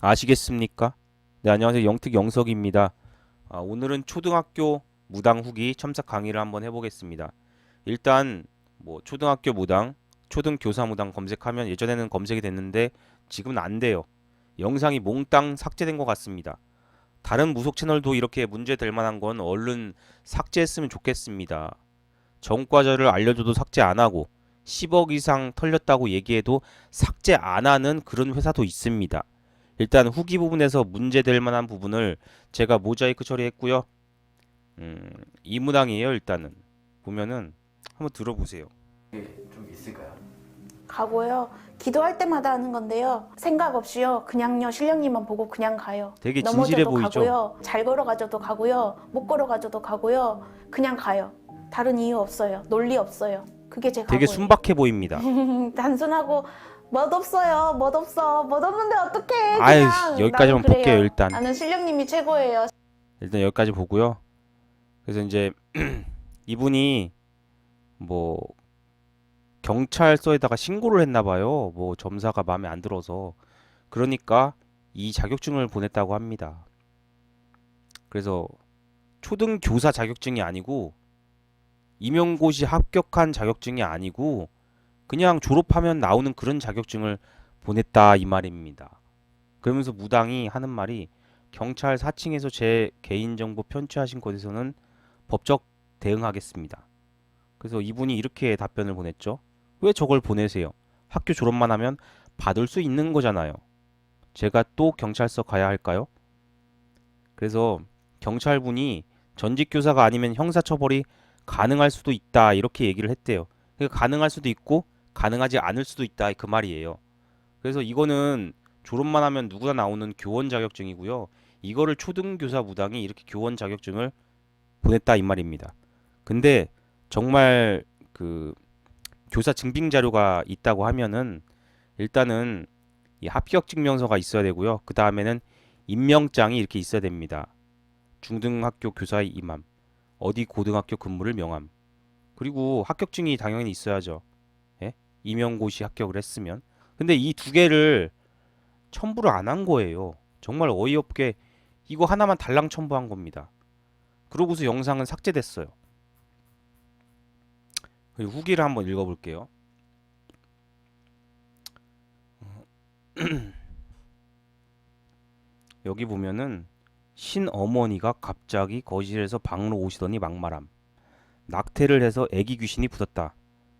아시겠습니까? 네, 안녕하세요. 영특 영석입니다. 아, 오늘은 초등학교 무당 후기 첨삭 강의를 한번 해보겠습니다. 일단 뭐 초등학교 무당, 초등 교사 무당 검색하면 예전에는 검색이 됐는데 지금은 안 돼요. 영상이 몽땅 삭제된 것 같습니다. 다른 무속 채널도 이렇게 문제 될 만한 건 얼른 삭제했으면 좋겠습니다. 전과자를 알려줘도 삭제 안 하고 10억 이상 털렸다고 얘기해도 삭제 안 하는 그런 회사도 있습니다. 일단 후기 부분에서 문제될 만한 부분을 제가 모자이크 처리했고요. 음, 이 무당이에요. 일단은 보면은 한번 들어보세요. 좀 있을까요? 가고요. 기도할 때마다 하는 건데요. 생각 없이요. 그냥요. 신령님만 보고 그냥 가요. 되게 진실해 넘어져도 보이죠? 가고요. 잘 걸어가져도 가고요. 못 걸어가져도 가고요. 그냥 가요. 다른 이유 없어요. 논리 없어요. 그게 제 되게 각오예요. 순박해 보입니다. 단순하고 멋 없어요. 멋 없어. 멋 없는데 어떡해. 아유. 여기까지만 나는 그래요. 볼게요, 일단. 나는 신령님이 최고예요. 일단 여기까지 보고요. 그래서 이제 이분이 뭐 경찰서에다가 신고를 했나 봐요. 뭐 점사가 마음에 안 들어서 그러니까 이 자격증을 보냈다고 합니다. 그래서 초등 교사 자격증이 아니고 임용고시 합격한 자격증이 아니고 그냥 졸업하면 나오는 그런 자격증을 보냈다 이 말입니다. 그러면서 무당이 하는 말이 경찰 4층에서 제 개인정보 편취하신 곳에서는 법적 대응하겠습니다. 그래서 이분이 이렇게 답변을 보냈죠. 왜 저걸 보내세요? 학교 졸업만 하면 받을 수 있는 거잖아요. 제가 또 경찰서 가야 할까요? 그래서 경찰분이 전직 교사가 아니면 형사 처벌이 가능할 수도 있다 이렇게 얘기를 했대요. 그러니까 가능할 수도 있고 가능하지 않을 수도 있다 그 말이에요. 그래서 이거는 졸업만 하면 누구나 나오는 교원 자격증이고요. 이거를 초등교사 무당이 이렇게 교원 자격증을 보냈다 이 말입니다. 근데 정말 그 교사 증빙 자료가 있다고 하면은 일단은 이 합격 증명서가 있어야 되고요. 그 다음에는 임명장이 이렇게 있어야 됩니다. 중등학교 교사의 임함, 어디 고등학교 근무를 명함, 그리고 합격증이 당연히 있어야죠. 예? 임용고시 합격을 했으면. 근데 이 두 개를 첨부를 안 한 거예요. 정말 어이없게 이거 하나만 달랑 첨부한 겁니다. 그러고서 영상은 삭제됐어요. 그리고 후기를 한번 읽어볼게요. 여기 보면은 신어머니가 갑자기 거실에서 방으로 오시더니 막말함. 낙태를 해서 애기 귀신이 붙었다.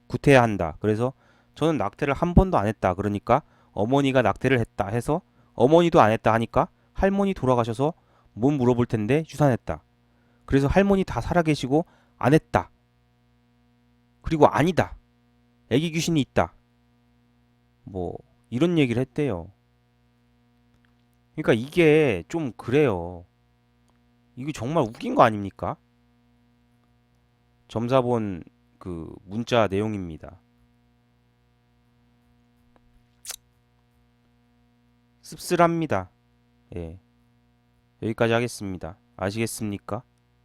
구태한다. 그래서 저는 낙태를 한 번도 안 했다. 그러니까 어머니가 낙태를 했다 해서 어머니도 안 했다 하니까 할머니 돌아가셔서 못 물어볼 텐데 유산했다. 그래서 할머니 다 살아계시고 안 했다. 그리고 아니다. 애기 귀신이 있다. 뭐 이런 얘기를 했대요. 그러니까 이게 좀 그래요. 이게 정말 웃긴 거 아닙니까? 점사본 그 문자 내용입니다. 씁쓸합니다. 예. 여기까지 하겠습니다. 아시겠습니까?